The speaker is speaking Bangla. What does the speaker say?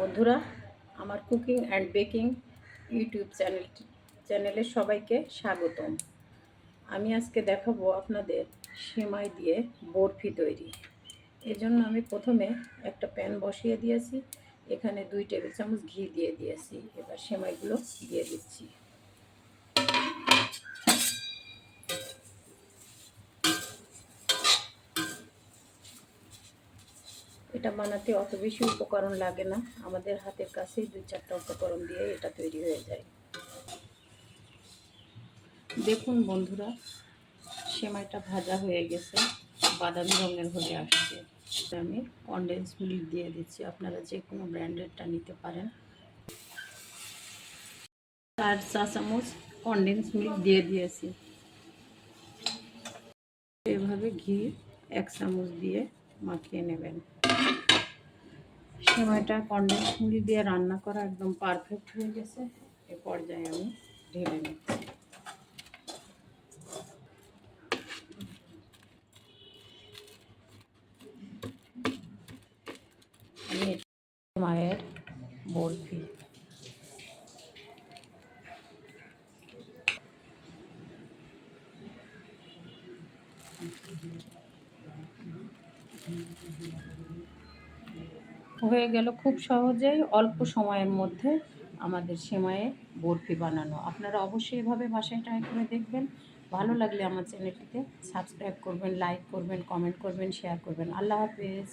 বন্ধুরা, আমার cooking and baking YouTube channel চ্যানেলে সবাইকে স্বাগতম। আমি আজকে দেখাবো আপনাদের সেমাই দিয়ে বরফি তৈরি। এজন্য আমি প্রথমে একটা প্যান বসিয়ে দিয়েছি, এখানে দুই টেবিল চামচ ঘি দিয়ে দিয়েছি, এবার সেমাইগুলো দিয়ে দিচ্ছি। এটা বানাতে অত বেশি উপকরণ লাগে না। আমাদের হাতের কাছেই দুই চারটা উপকরণ দিয়ে এটা তৈরি হয়ে যায়। দেখুন বন্ধুরা, সেমাইটা ভাজা হয়ে গেছে। বাদামি রঙের হয়ে আসছে। আমি কনডেন্স মিল্ক দিয়ে দিচ্ছি। আপনারা যে কোনো ব্র্যান্ডেডটা নিতে পারেন। চার চা চামচ কনডেন্স মিল্ক দিয়ে দিয়েছি। এভাবে ঘি এক চামচ দিয়ে মাখিয়ে নেবেন। সময়টা কন্ডেন্স মুড়ি দিয়ে রান্না করা একদম পারফেক্ট হয়ে গেছে। এ পর্যায়ে আমি ঢেলে নিচ্ছি। মায়ের বরফি হয়ে গেল খুব সহজেই অল্প সময়ের মধ্যে আমাদের সেমায়ে বরফি বানানো। আপনারা অবশ্যই এভাবে বাসায় ট্রাই করে দেখবেন। ভালো লাগলে আমার চ্যানেলটিতে সাবস্ক্রাইব করবেন লাইক করবেন কমেন্ট করবেন শেয়ার করবেন। আল্লাহ হাফেজ।